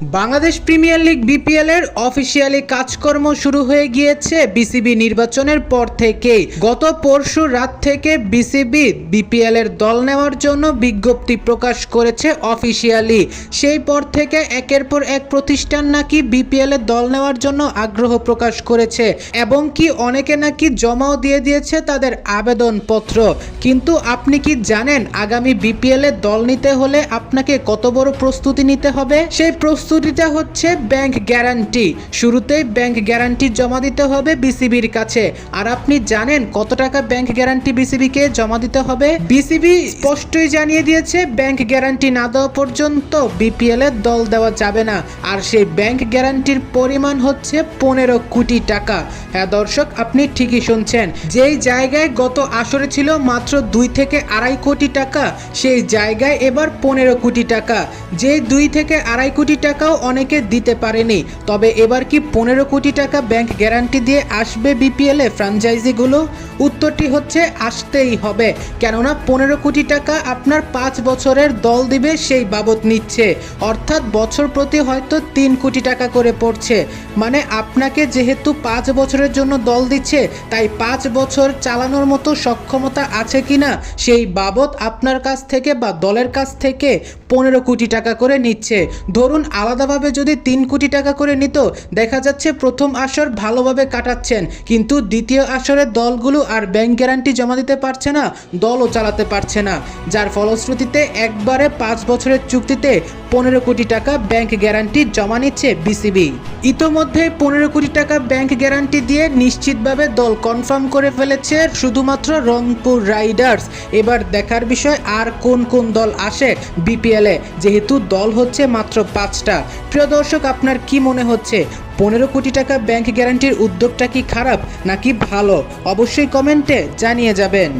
Bangladesh premier league BPL এর officially কাজকর্ম শুরু হয়ে গিয়েছে বিসিবি নির্বাচনের পর থেকেই। গত পরশু রাত থেকে বিসিবি বিপিএল এর দল নেওয়ার জন্য বিজ্ঞপ্তি প্রকাশ করেছে অফিসিয়ালি। সেই পর থেকে একের পর এক প্রতিষ্ঠান নাকি বিপিএল এর দল নেওয়ার জন্য আগ্রহ প্রকাশ করেছে এবং কি অনেকে নাকি জমাও দিয়ে দিয়েছে তাদের আবেদনপত্র। কিন্তু আপনি কি জানেন আগামী বিপিএল এর দল নিতে হলে আপনাকে কত বড় প্রস্তুতি নিতে হবে? সেই প্রস্তুতিটা হচ্ছে ব্যাংক গ্যারান্টি। শুরুতেই ব্যাংক গ্যারান্টি জমা দিতে হবে বিসিবির কাছে। আর আপনি জানেন কত টাকা ব্যাংক গ্যারান্টি বিসিবিকে জমা দিতে হবে? বিসিবি স্পষ্টই জানিয়ে দিয়েছে, ব্যাংক গ্যারান্টি না দেওয়া পর্যন্ত বিপিএল এর দল দেওয়া যাবে না। আর সেই ব্যাংক গ্যারান্টির পরিমাণ হচ্ছে পনেরো কোটি টাকা। হ্যাঁ দর্শক, আপনি ঠিকই শুনছেন। যেই জায়গায় গত আসরে ছিল মাত্র দুই থেকে আড়াই কোটি টাকা, সেই জায়গায় এবার পনেরো কোটি টাকা। যে দুই থেকে আড়াই কোটি টাকাও অনেকে দিতে পারেনি। তবে এবার কি পনেরো কোটি টাকা ব্যাংক গ্যারান্টি দিয়ে আসবে বিপিএল এ ফ্র্যাঞ্চাইজিগুলো উত্তরটি হচ্ছে আসতেই হবে। কেননা পনেরো কোটি টাকা আপনার পাঁচ বছরের দল দিবে সেই বাবদ নিচ্ছে। অর্থাৎ বছর প্রতি হয়তো তিন কোটি টাকা করে পড়ছে। মানে আপনাকে যেহেতু পাঁচ বছরের জন্য দল দিচ্ছে, তাই পাঁচ বছর চালানোর মতো সক্ষমতা আছে কিনা সেই বাবদ আপনার কাছ থেকে বা দলের কাছ থেকে পনেরো কোটি টাকা করে নিচ্ছে। ধরুন আলাদাভাবে যদি তিন কোটি টাকা করে নিত, দেখা যাচ্ছে প্রথম আসর ভালোভাবে কাটাচ্ছেন। কিন্তু দ্বিতীয় আসরের দলগুলো আর ব্যাংক গ্যারান্টি জমা দিতে পারছে না, দলও চালাতে পারছে না। যার ফলশ্রুতিতে একবারে পাঁচ বছরের চুক্তিতে পনেরো কোটি টাকা ব্যাংক গ্যারান্টি জমা নিচ্ছে বিসিবি। ইতোমধ্যে পনেরো কোটি টাকা ব্যাংক গ্যারান্টি দিয়ে নিশ্চিতভাবে দল কনফার্ম করে ফেলেছে শুধুমাত্র রংপুর রাইডার্স। এবার দেখার বিষয় আর কোন কোন দল আসে বিপিএলে, যেহেতু দল হচ্ছে মাত্র পাঁচটা। প্রিয় দর্শক, আপনার কি মনে হচ্ছে? পনেরো কোটি টাকা ব্যাংক গ্যারান্টির উদ্যোগটা কি খারাপ নাকি ভালো? অবশ্যই কমেন্টে জানিয়ে যাবেন।